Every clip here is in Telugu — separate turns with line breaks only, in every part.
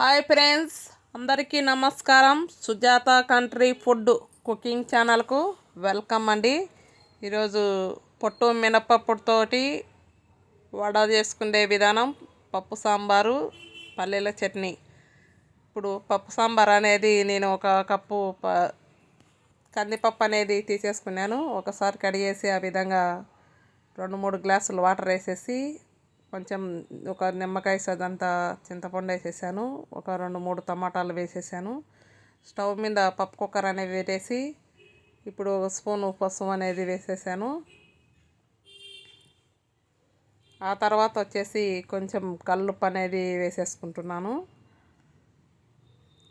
హాయ్ ఫ్రెండ్స్ అందరికీ నమస్కారం. సుజాత కంట్రీ ఫుడ్ కుకింగ్ ఛానల్కు వెల్కమ్ అండి. ఈరోజు పొట్టు మినపప్పుతోటి వడ చేసుకునే విధానం పప్పు సాంబారు పల్లీల చట్నీ. ఇప్పుడు పప్పు సాంబార్ అనేది నేను ఒక కప్పు ప కందిపప్పు అనేది తీసేసుకున్నాను. ఒకసారి కడిగేసి ఆ విధంగా రెండు మూడు గ్లాసులు వాటర్ వేసేసి కొంచెం ఒక నిమ్మకాయ సదంతా చింతపండు వేసేసాను. ఒక రెండు మూడు టమాటాలు వేసేసాను. స్టవ్ మీద పప్పు కుక్కర్ అనేది పెట్టేసి ఇప్పుడు ఒక స్పూన్ పసుపు అనేది వేసేసాను. ఆ తర్వాత వచ్చేసి కొంచెం కల్లుప్పు అనేది వేసేసుకుంటున్నాను.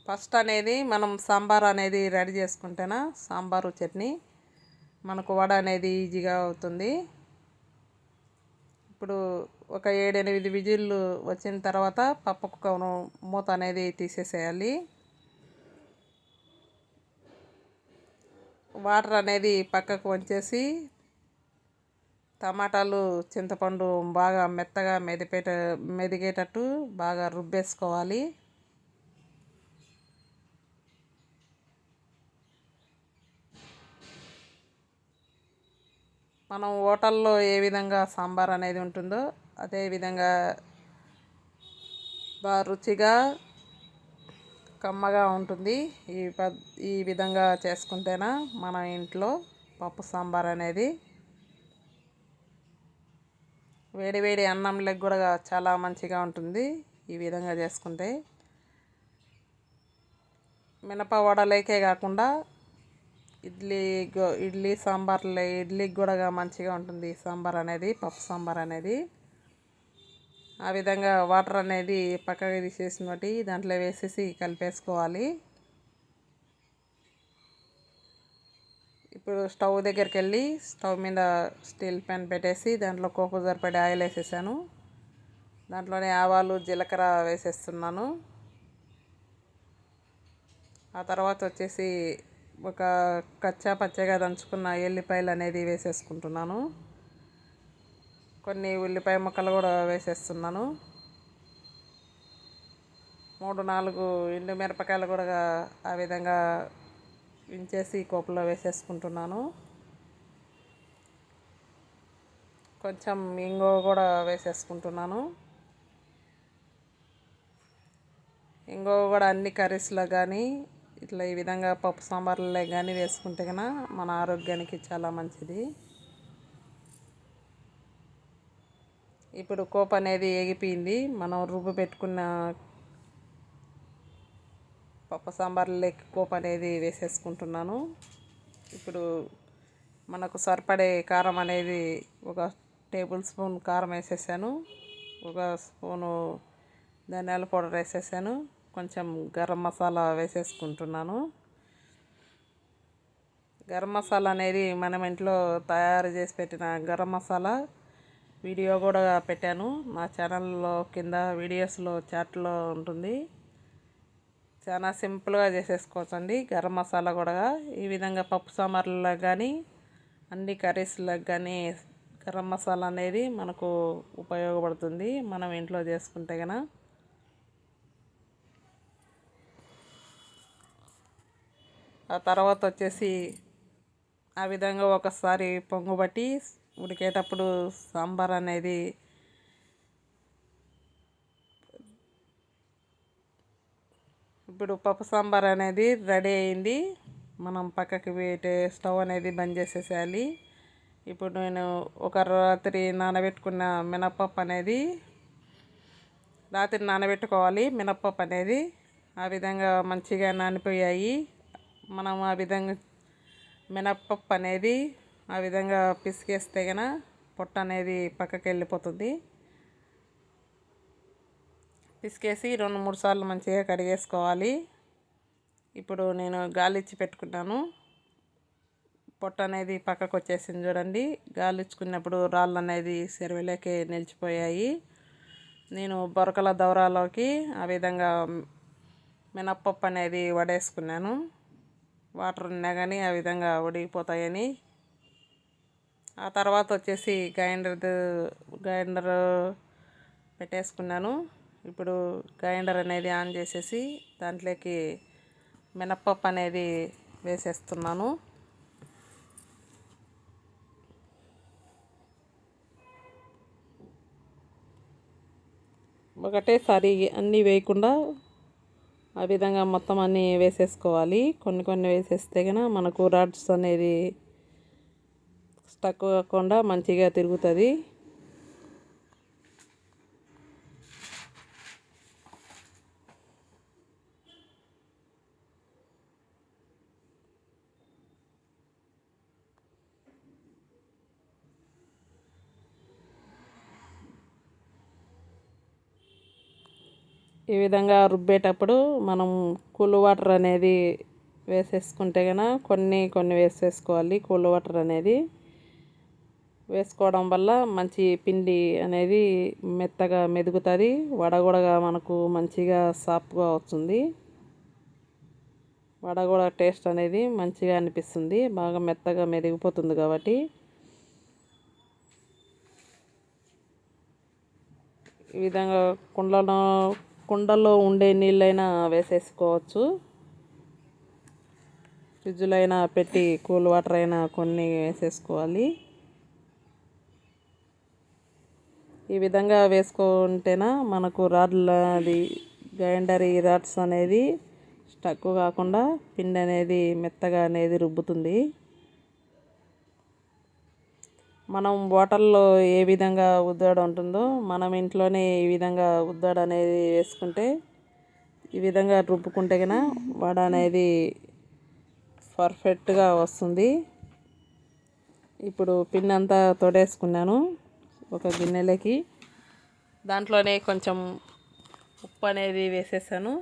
ఫస్ట్ అనేది మనం సాంబార్ అనేది రెడీ చేసుకుంటేనా? సాంబారు చట్నీ. మనకు వడ అనేది ఈజీగా అవుతుంది. ఇప్పుడు ఒక ఏడెనిమిది విజిల్లు వచ్చిన తర్వాత పప్పు కుక్కను మూత అనేది తీసేసేయాలి. వాటర్ అనేది పక్కకు వంచేసి టమాటాలు చింతపండు బాగా మెత్తగా మెదిపేట మెదిగేటట్టు బాగా రుబ్బేసుకోవాలి. మనం హోటల్లో ఏ విధంగా సాంబార్ అనేది ఉంటుందో అదేవిధంగా బాగా రుచిగా కమ్మగా ఉంటుంది. ఈ పద్ ఈ విధంగా చేసుకుంటేనా మన ఇంట్లో పప్పు సాంబార్ అనేది వేడి వేడి అన్నంలోకి కూడా చాలా మంచిగా ఉంటుంది ఈ విధంగా చేసుకుంటే. మినప వడలేకే కాకుండా ఇడ్లీ ఇడ్లీ సాంబార్లే ఇడ్లీకి కూడా మంచిగా ఉంటుంది సాంబార్ అనేది పప్పు సాంబార్ అనేది. ఆ విధంగా వాటర్ అనేది పక్కకి తీసేసిన బట్టి దాంట్లో వేసేసి కలిపేసుకోవాలి. ఇప్పుడు స్టవ్ దగ్గరికి వెళ్ళి స్టవ్ మీద స్టీల్ ప్యాన్ పెట్టేసి దాంట్లో కోకో సరిపడే ఆయిల్ వేసేసాను. దాంట్లోనే ఆవాలు జీలకర్ర వేసేస్తున్నాను. ఆ తర్వాత వచ్చేసి ఒక కచ్చా పచ్చగా దంచుకున్న ఎల్లిపాయలు అనేది వేసేసుకుంటున్నాను. కొన్ని ఉల్లిపాయ ముక్కలు కూడా వేసేస్తున్నాను. మూడు నాలుగు ఎండు మిరపకాయలు కూడా ఆ విధంగా వించేసి కోపలో వేసేసుకుంటున్నాను. కొంచెం ఇంగో కూడా వేసేసుకుంటున్నాను. ఇంగో కూడా అన్ని కర్రీస్లో కానీ ఇట్లా ఈ విధంగా పప్పు సాంబార్లో కానీ వేసుకుంటే కన్నా మన ఆరోగ్యానికి చాలా మంచిది. ఇప్పుడు కోప అనేది ఎగిపోయింది మనం రుబ్బు పెట్టుకున్న పప్పు సాంబార్లోకి కోప అనేది వేసేసుకుంటున్నాను. ఇప్పుడు మనకు సరిపడే కారం అనేది ఒక టేబుల్ స్పూన్ కారం వేసేసాను. ఒక స్పూను ధనియాల పౌడర్ వేసేసాను. కొంచెం గరం మసాలా వేసేసుకుంటున్నాను. గరం మసాలా అనేది మనం ఇంట్లో తయారు చేసి పెట్టిన గరం మసాలా వీడియో కూడా పెట్టాను. మా ఛానల్లో కింద వీడియోస్లో చాట్లో ఉంటుంది. చాలా సింపుల్గా చేసేసుకోవచ్చండి. గరం మసాలా కూడా. ఈ విధంగా పప్పు సాంబార్లకు కానీ అన్ని కర్రీస్లకు కానీ గరం మసాలా అనేది మనకు ఉపయోగపడుతుంది. మనం ఇంట్లో చేసుకుంటే కనుక ఆ తర్వాత వచ్చేసి ఆ విధంగా ఒకసారి పొంగుబట్టి ఉడికేటప్పుడు సాంబార్ అనేది ఇప్పుడు పప్పు సాంబార్ అనేది రెడీ అయింది. మనం పక్కకి పెట్టే స్టవ్ అనేది బంద్ చేసేసేయాలి. ఇప్పుడు నేను ఒక రాత్రి నానబెట్టుకున్న మినప్పప్పు అనేది రాత్రి నానబెట్టుకోవాలి. మినప్పప్పు అనేది ఆ విధంగా మంచిగా నానిపోయాయి. మనం ఆ విధంగా మినప్పప్పు అనేది ఆ విధంగా పిసికేస్తే గన పొట్ట అనేది పక్కకి వెళ్ళిపోతుంది పిసికేసి రెండు మూడు సార్లు మంచిగా కడిగేసుకోవాలి. ఇప్పుడు నేను గాలిచ్చి పెట్టుకున్నాను. పొట్ట అనేది పక్కకు వచ్చేసింది చూడండి. గాలిచ్చుకున్నప్పుడు రాళ్ళు అనేది సెరవులోకి నిలిచిపోయాయి. నేను బొరకల దౌరాలోకి ఆ విధంగా మినప్పప్పు అనేది వడేసుకున్నాను. వాటర్ ఉన్నా కానీ ఆ విధంగా ఉడికిపోతాయని ఆ తర్వాత వచ్చేసి గ్రైండర్ గ్రైండర్ పెట్టేసుకున్నాను. ఇప్పుడు గ్రైండర్ అనేది ఆన్ చేసేసి దాంట్లోకి మినప్పప్పు అనేది వేసేస్తున్నాను. ఒకటేసారి అన్నీ వేయకుండా ఆ విధంగా మొత్తం అన్నీ వేసేసుకోవాలి. కొన్ని కొన్ని వేసేస్తే కనుక మనకు రాడ్స్ అనేది స్టక్ కాకుండా మంచిగా తిరుగుతుంది. ఈ విధంగా రుబ్బేటప్పుడు మనం కూల్ వాటర్ అనేది వేసేసుకుంటే కనుక కొన్ని కొన్ని వేసేసుకోవాలి కూల్ వాటర్ అనేది. వేసుకోవడం వల్ల మంచి పిండి అనేది మెత్తగా మెదుగుతుంది వడగొడగా మనకు మంచిగా సాఫ్ట్గా వస్తుంది. కూడా టేస్ట్ అనేది మంచిగా అనిపిస్తుంది బాగా మెత్తగా మెదిగిపోతుంది కాబట్టి. ఈ విధంగా కుండలో కుండలో ఉండే నీళ్ళైనా వేసేసుకోవచ్చు. ఫ్రిడ్జ్లో అయినా పెట్టి కూల్ వాటర్ అయినా కొన్ని వేసేసుకోవాలి. ఈ విధంగా వేసుకుంటేనా మనకు రాడ్ల అది గ్రైండర్ ఈ రాడ్స్ అనేది స్టక్ కాకుండా పిండి అనేది మెత్తగా అనేది రుబ్బుతుంది. మనం బాటల్లో ఏ విధంగా ఉద్దాడ ఉంటుందో మనం ఇంట్లోనే ఈ విధంగా ఉద్దాడ అనేది వేసుకుంటే ఈ విధంగా రుబ్బుకుంటే కన్నా వడ అనేది పర్ఫెక్ట్గా వస్తుంది. ఇప్పుడు పిన్ అంతా తొడేసుకున్నాను. ఒక గిన్నెలకి. దాంట్లోనే కొంచెం ఉప్పు అనేది వేసేసాను.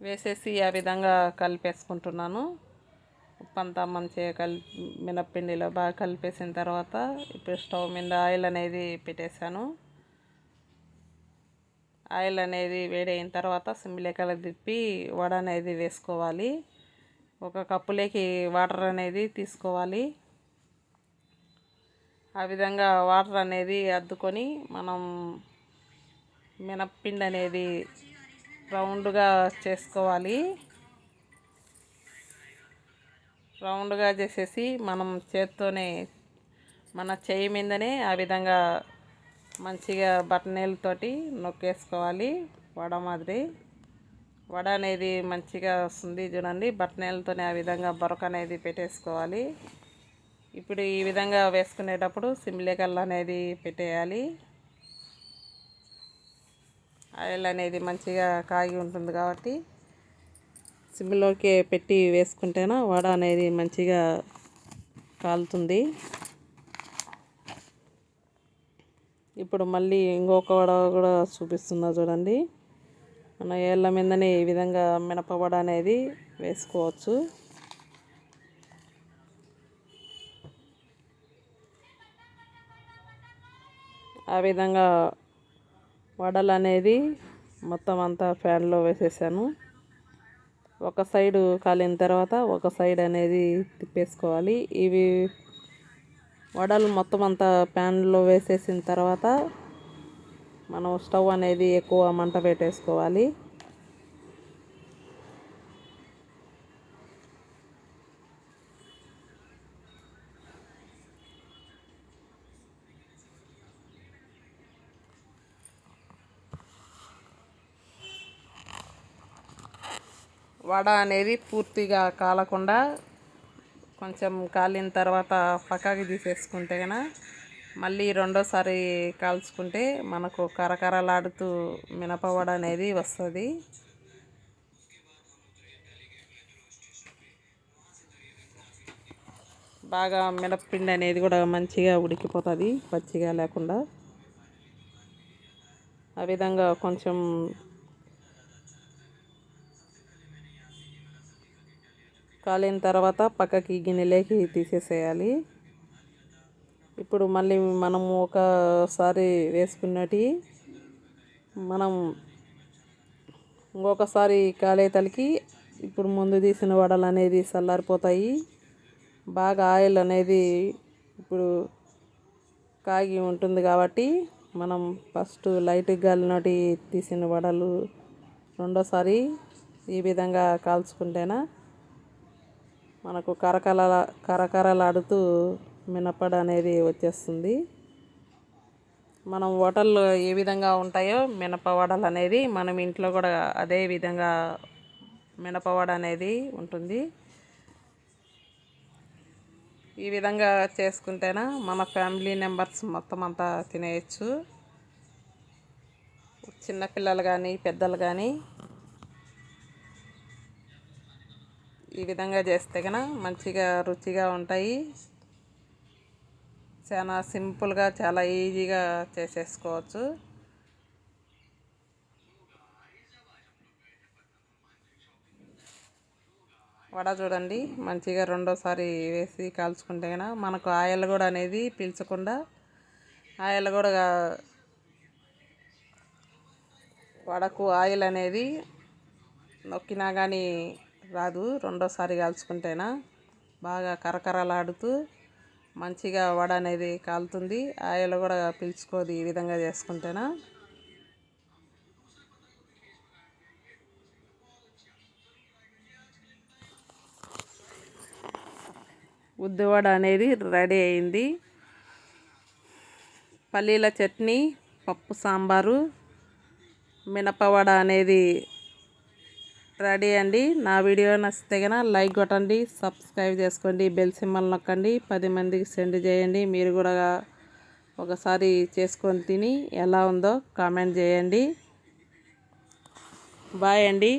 వేసేసి ఆ విధంగా కలిపేసుకుంటున్నాను. ఉప్పు అంతా మంచిగా కలిపి మినప్పిండిలో బాగా కలిపేసిన తర్వాత ఇప్పుడు స్టవ్ మీద ఆయిల్ అనేది పెట్టేశాను. ఆయిల్ అనేది వేడైన తర్వాత సిమ్లేకల తిప్పి వడ అనేది వేసుకోవాలి. ఒక కప్పులోకి వాటర్ అనేది తీసుకోవాలి. ఆ విధంగా వాటర్ అనేది అద్దుకొని మనం మినప్పిండి అనేది రౌండ్గా చేసుకోవాలి. రౌండ్గా చేసేసి మనం చేత్తోనే మన చేయి మీదనే ఆ విధంగా మంచిగా బట్టనీళ్ళతోటి నొక్కేసుకోవాలి. వడ మాదిరి. వడ అనేది మంచిగా వస్తుంది చూడండి. బట్టనేలతోనే ఆ విధంగా బొరక అనేది పెట్టేసుకోవాలి. ఇప్పుడు ఈ విధంగా వేసుకునేటప్పుడు సిమ్లేకల్ అనేది పెట్టేయాలి. ఆయిల్ అనేది మంచిగా కాగి ఉంటుంది కాబట్టి సిమ్లోకి పెట్టి వేసుకుంటేనా వడ అనేది మంచిగా కాలుతుంది. ఇప్పుడు మళ్ళీ ఇంకొక వడ కూడా చూపిస్తున్నా చూడండి. మన ఏళ్ళ మీదనే ఈ విధంగా మినపవడ అనేది వేసుకోవచ్చు. ఆ విధంగా వడలు అనేది మొత్తం అంతా ఫ్యాన్లో వేసేసాను. ఒక సైడు కాలిన తర్వాత ఒక సైడ్ అనేది తిప్పేసుకోవాలి. ఇవి వడలు మొత్తం అంతా ప్యాన్లో వేసేసిన తర్వాత మనం స్టవ్ అనేది ఎక్కువ మంట పెట్టేసుకోవాలి. వడ అనేది పూర్తిగా కాలకుండా కొంచెం కాలిన తర్వాత పక్కకి తీసేసుకుంటే కనుక మళ్ళీ రెండోసారి కాల్చుకుంటే మనకు కరకరలాడుతూ మినపవడ అనేది వస్తుంది. బాగా మినప్పిండి అనేది కూడా మంచిగా ఉడికిపోతుంది పచ్చిగా లేకుండా. ఆ విధంగా కొంచెం కాలిన తర్వాత పక్కకి గిన్నెలోకి తీసేసేయాలి. ఇప్పుడు మళ్ళీ మనం ఒకసారి వేసుకున్నటి మనం ఇంకొకసారి కాలే తలికి ఇప్పుడు ముందు తీసిన వడలు అనేది చల్లారిపోతాయి బాగా ఆయిల్ అనేది ఇప్పుడు కాగి ఉంటుంది కాబట్టి మనం ఫస్ట్ లైట్ గాలినోటి తీసిన వడలు రెండోసారి ఈ విధంగా కాల్చుకుంటేనా మనకు కరకల కరకరలాడుతూ మినపడ అనేది వచ్చేస్తుంది. మనం హోటల్లో ఏ విధంగా ఉంటాయో మినప వడలు అనేది మనం ఇంట్లో కూడా అదే విధంగా మినపవడ అనేది ఉంటుంది. ఈ విధంగా చేసుకుంటేనా మన ఫ్యామిలీ మెంబర్స్ మొత్తం అంతా తినేయచ్చు. చిన్నపిల్లలు కానీ పెద్దలు కానీ ఈ విధంగా చేస్తే కనుక మంచిగా రుచిగా ఉంటాయి. చాలా సింపుల్గా చాలా ఈజీగా చేసేసుకోవచ్చు. వడ చూడండి మంచిగా రెండోసారి వేసి కాల్చుకుంటే కనుక మనకు ఆయిల్ కూడా అనేది పీల్చకుండా ఆయిల్ కూడా వడకు ఆయిల్ అనేది నొక్కినా కానీ రాదు. రెండోసారి కాల్చుకుంటేనా బాగా కరకరలాడుతూ మంచిగా వడ అనేది కాలుతుంది. ఆయిల్ కూడా పీల్చుకోదు ఈ విధంగా చేసుకుంటేనా. ఉద్దివడ అనేది రెడీ అయింది. పల్లీల చట్నీ పప్పు సాంబారు మినపవడ అనేది రెడీ అండి. నా వీడియో నచ్చితే కనుక లైక్ కొట్టండి సబ్స్క్రైబ్ చేసుకోండి బెల్ సింబల్ నొక్కండి. పది మందికి సెండ్ చేయండి. మీరు కూడా ఒకసారి చేసుకొని తిని ఎలా ఉందో కామెంట్ చేయండి. బాయ్ అండి.